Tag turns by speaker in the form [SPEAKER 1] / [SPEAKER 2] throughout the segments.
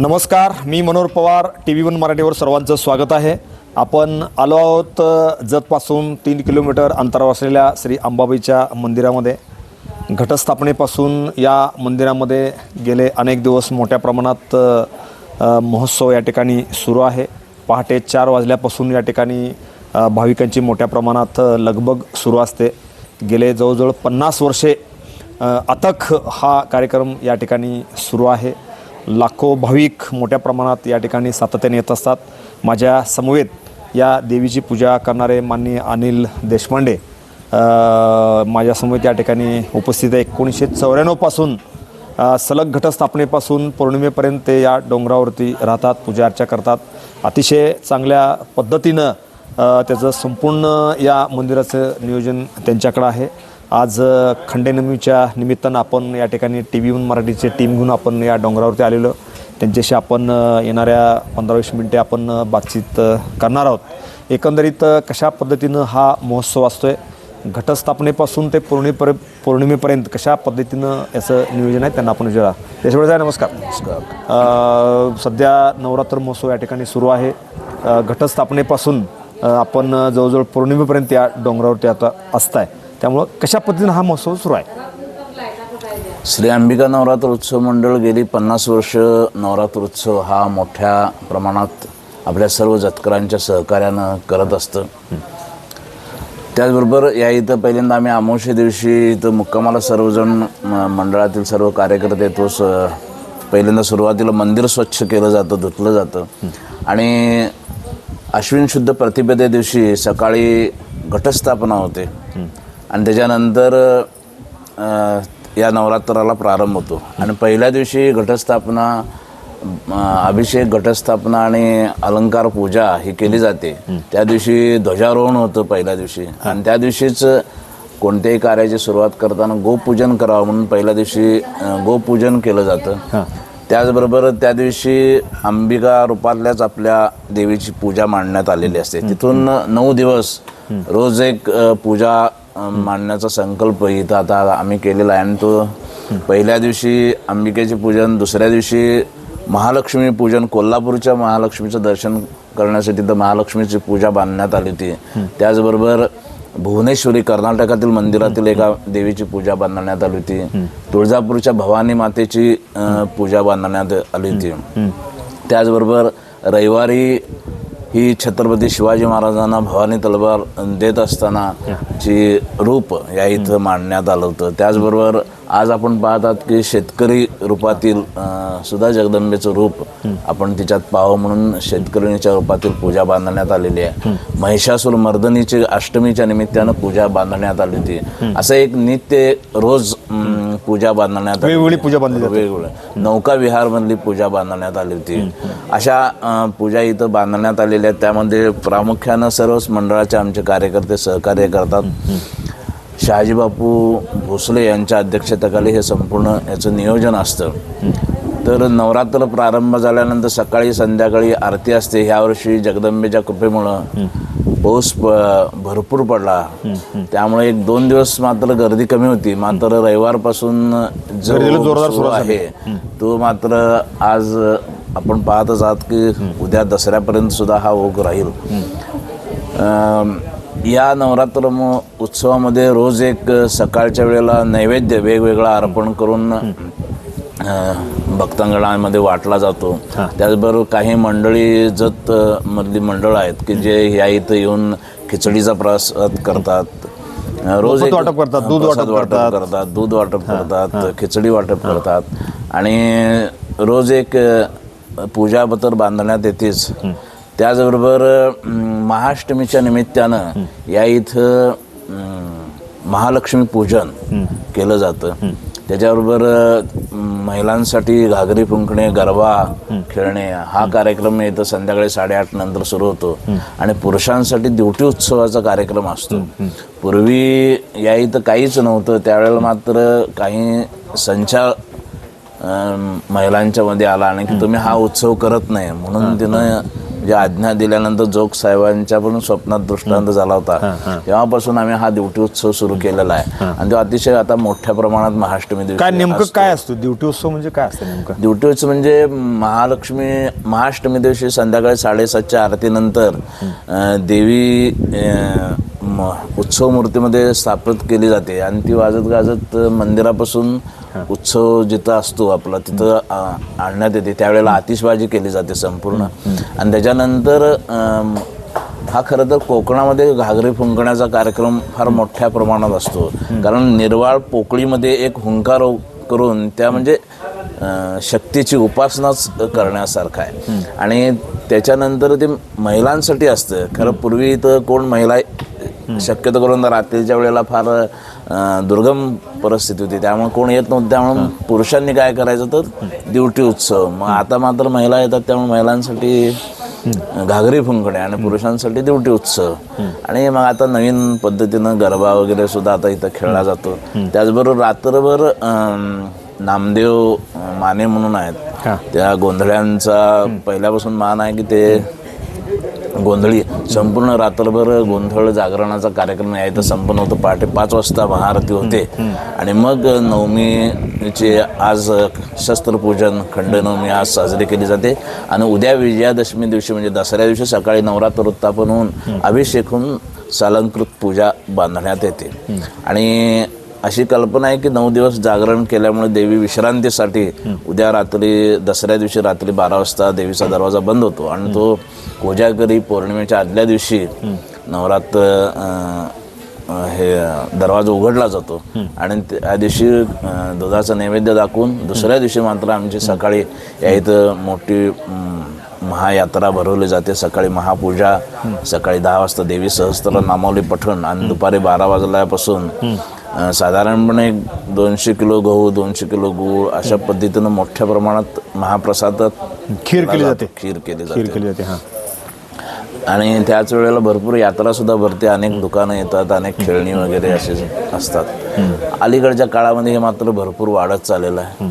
[SPEAKER 1] नमस्कार मी Manohar Pawar T V one मराठीवर सर्वांचं स्वागत आहे. आपण आलो आहोत जतपासून तीन किलोमीटर अंतरावर असलेल्या श्री अंबाबाईच्या मंदिरामध्ये. घटस्थापनेपासून या मंदिरामध्ये गेले अनेक दिवस मोठ्या प्रमाणात महोत्सव या ठिकाणी सुरू आहे. पहाटे चार वाजल्यापासून या ठिकाणी भाविकांची मोठ्या प्रमाणात लगबग सुरू असते. गेले जवळजवळ पन्नास वर्षे अथक हा कार्यक्रम या ठिकाणी सुरू आहे. लाखो भाविक मोठ्या प्रमाणात या ठिकाणी सातत्याने येत असतात. माझ्या समवेत या देवीची पूजा करणारे माननीय अनिल देशपांडे माझ्यासमवेत या ठिकाणी उपस्थित आहे. एकोणीसशे चौऱ्याण्णवपासून सलग घटस्थापनेपासून पौर्णिमेपर्यंत ते या डोंगरावरती राहतात पूजा अर्चा करतात. अतिशय चांगल्या पद्धतीनं त्याचं संपूर्ण या मंदिराचं नियोजन त्यांच्याकडं आहे. आज खंडेनमीच्या निमित्तानं आपण या ठिकाणी टी व्ही मराठीचे टीम घेऊन आपण या डोंगरावरती आलेलो. त्यांच्याशी आपण येणाऱ्या पंधरा वीस मिनटे आपण बातचीत करणार आहोत. एकंदरीत कशा पद्धतीनं हा महोत्सव असतो आहे घटस्थापनेपासून ते पौर्णिमेपर पौर्णिमेपर्यंत कशा पद्धतीनं याचं नियोजन आहे त्यांना आपण विचारा. त्याच्यामुळे साहेब नमस्कार. नमस्कार. सध्या नवरात्र महोत्सव या ठिकाणी सुरू आहे. घटस्थापनेपासून आपण जवळजवळ पौर्णिमेपर्यंत या डोंगरावरती आता असताय. त्यामुळं कशा पद्धतीनं हा महोत्सव सुरू आहे?
[SPEAKER 2] श्री अंबिका नवरात्र उत्सव मंडळ गेली पन्नास वर्ष नवरात्र उत्सव हा मोठ्या प्रमाणात आपल्या सर्व जतकरांच्या सहकार्यानं करत असतं. त्याचबरोबर या इथं पहिल्यांदा आम्ही अमावस्या दिवशी इथं मुक्कामाला सर्वजण मंडळातील सर्व कार्यकर्ते येतो. स पहिल्यांदा सुरुवातीला मंदिर स्वच्छ केलं जातं धुतलं जातं. आणि अश्विन शुद्ध प्रतिपदे दिवशी सकाळी घटस्थापना होते. आणि त्याच्यानंतर या नवरात्राला प्रारंभ होतो. आणि पहिल्या दिवशी घटस्थापना अभिषेक घटस्थापना आणि अलंकार पूजा ही केली जाते. त्या दिवशी ध्वजारोहण होतं पहिल्या दिवशी. आणि त्या दिवशीच कोणत्याही कार्याची सुरुवात करताना गोपूजन करावं म्हणून पहिल्या दिवशी गोपूजन केलं जातं. त्याचबरोबर त्या दिवशी अंबिका रूपातल्याच आपल्या देवीची पूजा मांडण्यात आलेली असते. तिथून नऊ दिवस रोज एक पूजा मांडण्याचा संकल्प इथं आता आम्ही केलेला आहे. आणि तो पहिल्या दिवशी अंबिकेचे पूजन दुसऱ्या दिवशी महालक्ष्मी पूजन कोल्हापूरच्या महालक्ष्मीचं दर्शन करण्यासाठी तर महालक्ष्मीची पूजा बांधण्यात आली होती. त्याचबरोबर भुवनेश्वरी कर्नाटकातील मंदिरातील एका देवीची पूजा बांधण्यात आली होती. तुळजापूरच्या भवानी मातेची पूजा बांधण्यात आली होती. त्याचबरोबर रविवारी ही छत्रपती शिवाजी महाराजांना भवानी तलवार देत असताना ची रूप या इथं मांडण्यात आलं होतं. त्याचबरोबर आज आपण पाहतात की शेतकरी रूपातील सुधा जगदंबेचं रूप आपण तिच्यात पाहावं म्हणून शेतकरीच्या रूपातील पूजा बांधण्यात आलेली आहे. महिषासूर मर्दनीची अष्टमीच्या निमित्तानं पूजा बांधण्यात आली होती. असं एक नित्य रोज पूजा बांधण्यात
[SPEAKER 1] वेगवेगळी पूजा बांधली जाते.
[SPEAKER 2] वेगवेगळं. नौका विहारमधली पूजा बांधण्यात आली होती. अशा पूजा इथं बांधण्यात आलेल्या आहेत. त्यामध्ये प्रामुख्यानं सर्वच मंडळाचे आमचे कार्यकर्ते सहकार्य करतात. शहाजी बापू भोसले यांच्या अध्यक्षतेखाली हे संपूर्ण याचं नियोजन असतं. तर नवरात्र प्रारंभ झाल्यानंतर सकाळी संध्याकाळी आरती असते. ह्यावर्षी जगदंबेच्या कृपेमुळं पाऊस भरपूर पडला. त्यामुळे एक दोन दिवस मात्र गर्दी कमी होती. मात्र रविवारपासून जो
[SPEAKER 1] गर्दीला जोरदार
[SPEAKER 2] सुरू आहे तो मात्र आज आपण पाहतच आहात की उद्या दसऱ्यापर्यंत सुद्धा हा ओघ राहील. या नवरात्र म- उत्सवामध्ये रोज एक सकाळच्या वेळेला नैवेद्य वेगवेगळा अर्पण करून भक्तांगणामध्ये वाटला जातो. त्याचबरोबर काही मंडळी जत मधली मंडळ आहेत की जे या इथं येऊन खिचडीचा प्रसाद करतात. रोज
[SPEAKER 1] वाटप करतात, दूध वाटप
[SPEAKER 2] वाटप करतात. दूध वाटप करतात खिचडी वाटप करतात. आणि रोज एक पूजा पत्र बांधण्यात येतेच. त्याचबरोबर महाअष्टमीच्या निमित्तानं या इथं महालक्ष्मी पूजन केलं जातं. त्याच्याबरोबर महिलांसाठी घागरी फुंकणे गरबा खेळणे हा कार्यक्रम इथं संध्याकाळी साडेआठ नंतर सुरू होतो. आणि पुरुषांसाठी दिवटी उत्सवाचा कार्यक्रम असतो. पूर्वी या इथं काहीच नव्हतं. त्यावेळेला मात्र काही संचार महिलांच्या मध्ये आला आणि की तुम्ही हा उत्सव करत नाही. म्हणून तिनं म्हणजे आज्ञा दिल्यानंतर जोग साहेबांच्या पण स्वप्नात दृष्टांत झाला होता. तेव्हापासून आम्ही हा दिवटी उत्सव सुरू केलेला आहे. आणि तो अतिशय आता मोठ्या प्रमाणात महाअष्टमी दिवशी
[SPEAKER 1] काय नेमकं. काय असतं? ड्युटी उत्सव म्हणजे काय असतं नेमकं?
[SPEAKER 2] ड्युटी उत्सव म्हणजे महालक्ष्मी महाअष्टमी दिवशी संध्याकाळी साडेसातच्या आरतीनंतर देवी उत्सव मूर्तीमध्ये स्थापित केली जाते. आणि ती वाजत गाजत मंदिरापासून उत्सव जिथं असतो आपला तिथं आणण्यात येते. त्यावेळेला आतिषबाजी केली जाते संपूर्ण. आणि त्याच्यानंतर हा खरं तर कोकणामध्ये घागरी फुंकण्याचा कार्यक्रम फार मोठ्या प्रमाणात असतो. कारण निर्वाळ पोकळीमध्ये एक हुंकार करून त्या म्हणजे शक्तीची उपासनाच करण्यासारखं आहे. आणि त्याच्यानंतर ते महिलांसाठी असतं. खरं पूर्वी तर कोण महिला शक्यतो करून रात्रीच्या वेळेला फार दुर्गम परिस्थिती होती. त्यामुळे कोण येत नव्हतं त्यामुळे पुरुषांनी काय करायचं तर ड्युटी उत्सव. मग आता मात्र महिला येतात त्यामुळे महिलांसाठी घागरी फुंकणे आणि पुरुषांसाठी ड्युटी उत्सव. आणि मग आता नवीन पद्धतीनं गरबा वगैरे सुद्धा आता इथं खेळला जातो. त्याचबरोबर रात्रभर नामदेव माने म्हणून. आहेत. त्या गोंधळ्यांचा पहिल्यापासून मान आहे की ते गोंधळी. संपूर्ण रात्रभर गोंधळ जागरणाचा कार्यक्रम या इथं संपन्न होतो पहाटे पाच वाजता महाआरती होते. आणि मग नवमीचे आज शस्त्रपूजन खंडनवमी आज साजरी केली जाते. आणि उद्या विजयादशमी दिवशी म्हणजे दसऱ्या दिवशी सकाळी नवरात्र उत्थापन होऊन अभिषेक होऊन सालंकृत पूजा बांधण्यात येते. आणि अशी कल्पना आहे की नऊ दिवस जागरण केल्यामुळे देवी विश्रांतीसाठी उद्या रात्री दसऱ्या दिवशी रात्री बारा वाजता देवीचा दरवाजा बंद होतो. आणि तो कोजागरी पौर्णिमेच्या आदल्या दिवशी नवरात्र हे दरवाजा उघडला जातो. आणि त्या दिवशी दुधाचा नैवेद्य दाखवून दुसऱ्या दिवशी मात्र आमची सकाळी या इथं मोठी महायात्रा भरवली जाते. सकाळी महापूजा सकाळी दहा वाजता देवी सहस्त्र नामावली पठण आणि दुपारी बारा वाजल्यापासून साधारणपणे दोनशे किलो गहू दोनशे किलो गूळ अशा पद्धतीनं मोठ्या प्रमाणात महाप्रसाद
[SPEAKER 1] खीर केली जाते.
[SPEAKER 2] खीर केली
[SPEAKER 1] खीर
[SPEAKER 2] जाते.
[SPEAKER 1] केली जाते हां.
[SPEAKER 2] आणि त्याच वेळेला भरपूर यात्रा सुद्धा भरते. अनेक दुकानं येतात अनेक खेळणी वगैरे असे असतात. अलीकडच्या काळामध्ये हे मात्र भरपूर वाढत चाललेलं आहे.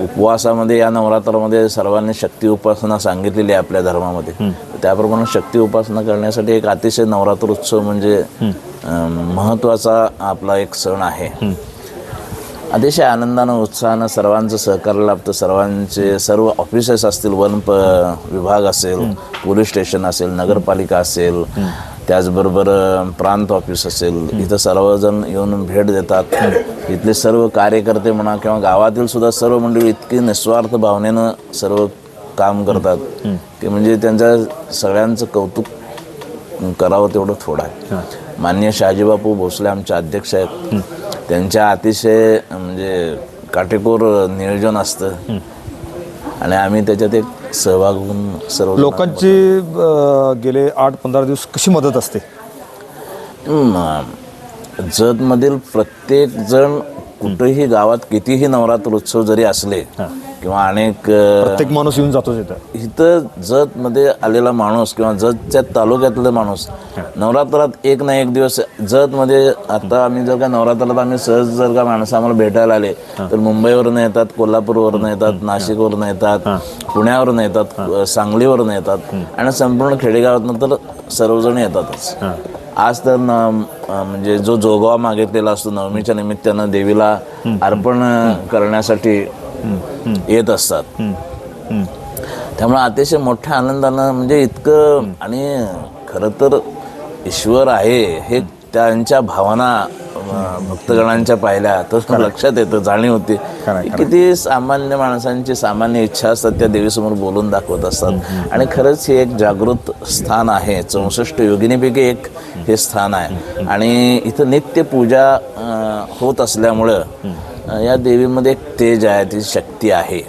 [SPEAKER 2] उपवासामध्ये या नवरात्रामध्ये सर्वांनी शक्ती उपासना सांगितलेली आहे आपल्या धर्मामध्ये. त्याप्रमाणे शक्ती उपासना करण्यासाठी एक अतिशय नवरात्र उत्सव म्हणजे अं, महत्त्वाचा आपला एक सण आहे. अतिशय आनंदानं उत्साहानं सर्वांचं सहकार्य लाभतं. सर्वांचे सर्व ऑफिसेस असतील वन प विभाग असेल पोलीस स्टेशन असेल नगरपालिका असेल त्याचबरोबर प्रांत ऑफिस असेल इथं सर्वजण येऊन भेट देतात. इथले सर्व कार्यकर्ते म्हणा किंवा गावातील सुद्धा सर्व मंडळी इतकी निस्वार्थ भावनेनं सर्व काम करतात. की म्हणजे त्यांच्या सगळ्यांचं कौतुक करावं तेवढं थोडं आहे. मान्य शहाजीबापू भोसले आमचे अध्यक्ष आहेत. त्यांच्या अतिशय म्हणजे काटेकोर नियोजन असतं. आणि आम्ही त्याच्यात एक सहभाग होऊन सर्व
[SPEAKER 1] लोकांची अं, गेले आठ पंधरा दिवस कशी मदत असते?
[SPEAKER 2] जतमधील प्रत्येक जण कुठेही गावात कितीही नवरात्र उत्सव जरी असले किंवा अनेक
[SPEAKER 1] प्रत्येक माणूस येऊन जातोच इथं.
[SPEAKER 2] इथं जतमध्ये आलेला माणूस किंवा जतच्या तालुक्यातला माणूस नवरात्रात एक ना एक दिवस जतमध्ये आता आम्ही जर का नवरात्रात आम्ही सहज जर का माणसं आम्हाला भेटायला आले तर मुंबईवरून येतात कोल्हापूरवरून येतात नाशिकवरून येतात पुण्यावरून येतात सांगलीवरून येतात आणि संपूर्ण खेडेगावात तर सर्वजण येतातच. आज तर म्हणजे जो जोगवा मागितलेला असतो नवमीच्या निमित्तानं देवीला अर्पण करण्यासाठी येत असतात. त्यामुळे अतिशय मोठ्या आनंदानं म्हणजे इतकं आणि खरं तर ईश्वर आहे हे त्यांच्या भावना भक्तगणांच्या पाहिल्या. तर लक्षात येतं जाणीव होती. किती सामान्य माणसांची सामान्य इच्छा असतात त्या देवीसमोर बोलून दाखवत असतात. आणि खरंच हे एक जागृत स्थान आहे. चौसष्ट योगिनीपैकी एक हे स्थान आहे. आणि इथं नित्य पूजा होत असल्यामुळं या देवीमध्ये एक तेज आहे ती शक्ती आहे.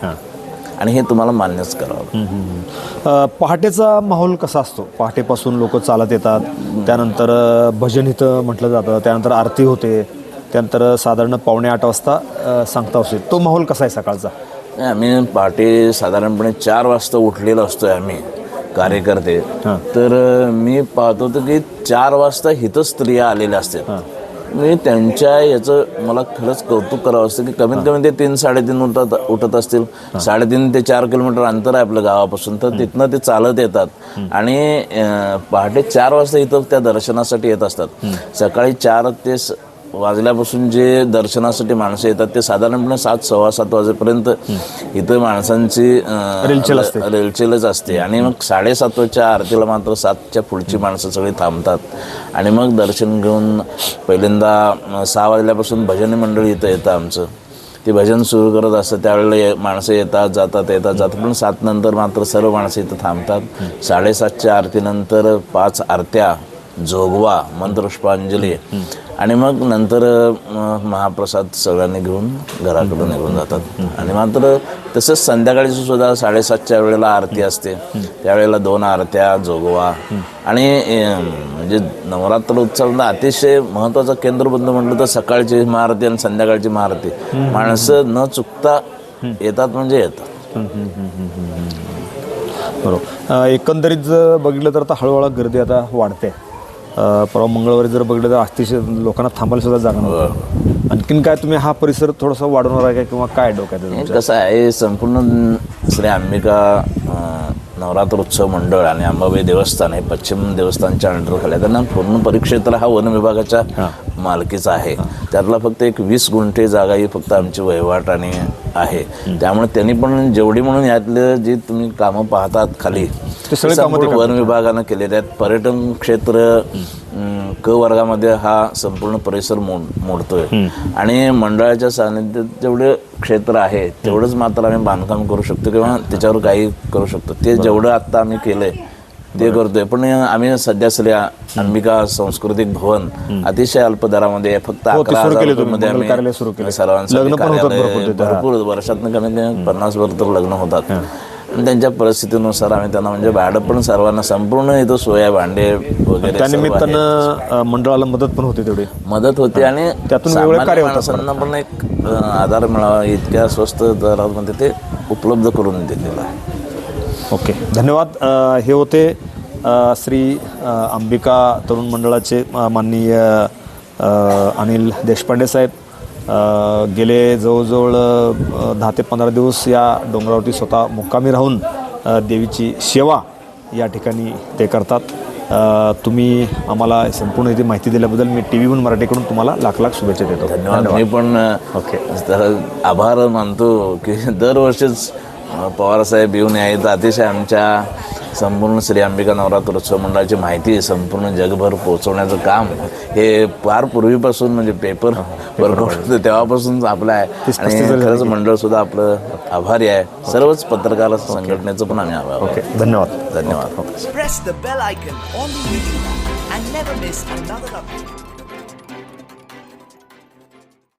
[SPEAKER 2] आणि हे तुम्हाला मान्यच करावं.
[SPEAKER 1] पहाटेचा माहोल कसा असतो? पहाटेपासून लोक चालत येतात त्यानंतर भजन इथं म्हटलं जातं त्यानंतर आरती होते त्यानंतर साधारण पावणे आठ वाजता सांगता असते तो माहोल कसा आहे सकाळचा?
[SPEAKER 2] आम्ही पहाटे साधारणपणे चार वाजता उठलेलो असतोय आम्ही कार्यकर्ते. तर मी पाहत होतो की चार वाजता हिथं स्त्रिया आलेल्या असतात. मी त्यांच्या याचं मला खरंच कौतुक करावं असतं की कमीत कमी ते तीन साडेतीन उठत उठत असतील. साडेतीन ते चार किलोमीटर अंतर आहे आपल्या गावापासून. तर तिथनं ते चालत येतात. आणि पहाटे चार वाजता इथं त्या दर्शनासाठी येत असतात. सकाळी चार ते स- वाजल्यापासून जे दर्शनासाठी माणसं येतात ते साधारणपणे सात सव्वा सात वाजेपर्यंत इथं माणसांची अं,
[SPEAKER 1] रेलचेल असते.
[SPEAKER 2] रेलचेलच असते. आणि मग साडेसातच्या आरतीला मात्र सातच्या पुढची माणसं सगळी थांबतात. आणि मग दर्शन घेऊन पहिल्यांदा सहा वाजल्यापासून भजनी मंडळी इथं येतं आमचं. ते भजन सुरू करत असतं त्यावेळेला माणसं येतात जातात येतात जातात. पण सात नंतर मात्र सर्व माणसं इथं थांबतात. साडेसातच्या आरतीनंतर पाच आरत्या जोगवा मंत्रपुष्पांजली आणि मग नंतर महाप्रसाद सगळ्यांनी घेऊन घराकडे निघून जातात. आणि मात्र तसंच संध्याकाळी सुद्धा साडेसातच्या वेळेला आरती असते. त्यावेळेला दोन आरत्या जोगवा. आणि म्हणजे नवरात्र उत्सवाला अतिशय महत्त्वाचं केंद्रबिंदू म्हटलं तर सकाळची महाआरती आणि संध्याकाळची महाआरती. माणसं न चुकता येतात म्हणजे येतात.
[SPEAKER 1] बरोबर. एकंदरीत जर बघितलं तर आता हळूहळू गर्दी आता वाढते. परवा मंगळवारी जर बघितलं तर अतिशय लोकांना थांबायला सुद्धा जागा नव्हती. आणखीन काय तुम्ही हा परिसर थोडासा वाढवणार आहे का किंवा काय डोक्यात?
[SPEAKER 2] कसं आहे संपूर्ण श्री अंबिका नवरात्र उत्सव मंडळ आणि अंबाबाई देवस्थान हे पश्चिम देवस्थानच्या अंडर खाली आहे. त्यांना पूर्ण परिक्षेत्र हा वन विभागाच्या मालकीचा आहे. त्यातला फक्त एक वीस गुंठे जागा ही फक्त आमची वहिवाट आणि आहे. त्यामुळे त्यांनी पण जेवढी म्हणून यातलं जी तुम्ही कामं पाहतात खाली
[SPEAKER 1] ते सगळे कामं
[SPEAKER 2] वन विभागानं केलेले आहेत पर्यटन क्षेत्र क वर्गामध्ये हा संपूर्ण परिसर मोड मोडतोय. आणि मंडळाच्या सानिध्यात जेवढे क्षेत्र आहे तेवढंच मात्र आम्ही बांधकाम करू शकतो किंवा त्याच्यावर काही करू शकतो. ते जेवढं आत्ता आम्ही केलंय ते करतोय. पण आम्ही सध्या श्री अंबिका सांस्कृतिक भवन अतिशय अल्प दरामध्ये फक्त
[SPEAKER 1] हो, ते
[SPEAKER 2] अकरा
[SPEAKER 1] सुरू
[SPEAKER 2] हजार
[SPEAKER 1] केले तुम्ही.
[SPEAKER 2] रुपयामध्ये
[SPEAKER 1] मंगल कार्यालय सुरू केले.
[SPEAKER 2] आम्ही सर्वांसाठी
[SPEAKER 1] लग्न पण होतात
[SPEAKER 2] कार्यालय
[SPEAKER 1] भरपूर
[SPEAKER 2] वर्षातनं कमीत कमी पन्नास वर तर लग्न होतात. आणि त्यांच्या परिस्थितीनुसार आम्ही त्यांना म्हणजे भाडं पण सर्वांना संपूर्ण इथं सोया भांडे वगैरे.
[SPEAKER 1] त्यानिमित्तानं अ, मंडळाला मदत पण होते तेवढी.
[SPEAKER 2] मदत होते आणि
[SPEAKER 1] त्यातून
[SPEAKER 2] सामान्य
[SPEAKER 1] कार्य
[SPEAKER 2] माणसांना पण एक अ, आधार मिळावा इतक्या स्वस्त दरामध्ये ते उपलब्ध करून दिलेलं आहे.
[SPEAKER 1] ओके. धन्यवाद. अ, हे होते अ, श्री अ, अंबिका तरुण मंडळाचे अ, माननीय अ, अनिल देशपांडे साहेब. गेले जवळजवळ दहा ते पंधरा दिवस या डोंगरावरती स्वतः मुक्कामी राहून देवीची सेवा या ठिकाणी ते करतात. तुम्ही आम्हाला संपूर्ण इथे माहिती दिल्याबद्दल मी टी व्ही वन मराठीकडून तुम्हाला लाख लाख शुभेच्छा देतो.
[SPEAKER 2] धन्यवाद. मी पण
[SPEAKER 1] ओके.
[SPEAKER 2] तर आभार मानतो की दरवर्षीच पवारसाहेब येऊन आहेत अतिशय आमच्या संपूर्ण श्री अंबिका नवरात्र उत्सव मंडळाची माहिती संपूर्ण जगभर पोहोचवण्याचं काम हे फार पूर्वीपासून म्हणजे पेपर वर्क होतं तेव्हापासून आपलं आहे. आणि खरंच मंडळ सुद्धा आपलं आभारी आहे. सर्वच पत्रकार संघटनेचं पण आम्ही आभार
[SPEAKER 1] ओके धन्यवाद.
[SPEAKER 2] धन्यवाद.